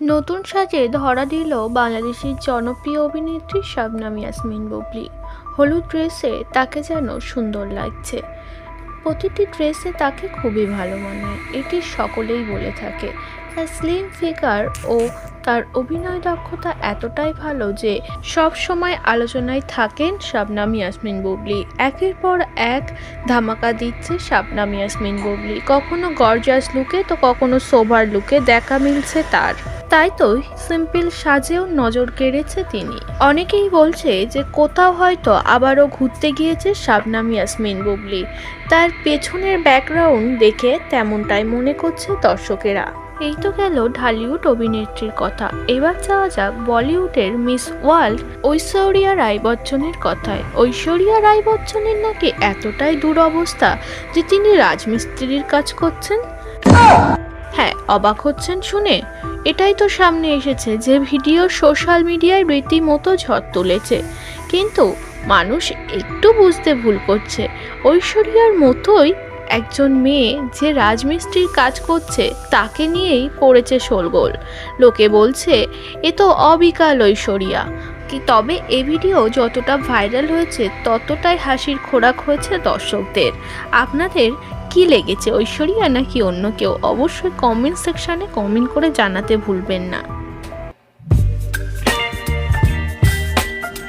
নতুন সাজে ধরা দিল বাংলাদেশের জনপ্রিয় অভিনেত্রী শাবনাম ইয়াসমিন বুবলি। হলুদ ড্রেসে তাকে যেন সুন্দর লাগছে। প্রতিটি ড্রেসে তাকে খুবই ভালো মানায় এটি সকলেই বলে থাকে। তার স্লিম ফিগার ও তার অভিনয় দক্ষতা এতটাই ভালো যে সব সময় আলোচনায় থাকেন শাবনাম ইয়াসমিন বুবলি। একের পর এক ধামাকা দিচ্ছে শাবনাম ইয়াসমিন বুবলি। কখনো গর্জাস লুকে তো কখনো সোভার লুকে দেখা মিলছে তার। তাই তো সিম্পল সাজেও নজর কেড়েছে তিনি। অনেকেই বলছে যে কোথাও হয়তো আবারও ঘুরতে গিয়েছে শাবনাম ইয়াসমিন বুবলি। তার পেছনের ব্যাকগ্রাউন্ড দেখে তেমনটাই মনে করছে দর্শকেরা। এই তো গেল ঢালিউড অভিনেত্রীর কথা। এবার যাওয়া যাক বলিউডের মিস ওয়ার্ল্ড ঐশ্বরিয়া রায় বচ্চনের কথায়। ঐশ্বরিয়া রায় বচ্চনের নাকি এতটাই দুরবস্থা যে তিনি রাজমিস্ত্রির কাজ করছেন। হ্যাঁ অবাক হচ্ছেন শুনে। এটাই তো সামনে এসেছে যে ভিডিও সোশ্যাল মিডিয়ায় রীতিমতো ঝড় তুলেছে। কিন্তু মানুষ একটু বুঝতে ভুল করছে। ঐশ্বরিয়ার মতোই একজন মেয়ে যে রাজমিস্ত্রির কাজ করছে, তাকে নিয়েই পড়েছে শোলগোল। লোকে বলছে, এ তো অবিকাল ঐশ্বরিয়া। কি তবে এ ভিডিও যতটা ভাইরাল হয়েছে, ততটাই হাসির খোরাক হয়েছে দর্শকদের। আপনাদের কি লেগেছে ঐশ্বরিয়া নাকি অন্য কেউ? অবশ্যই কমেন্ট সেকশানে কমেন্ট করে জানাতে ভুলবেন না।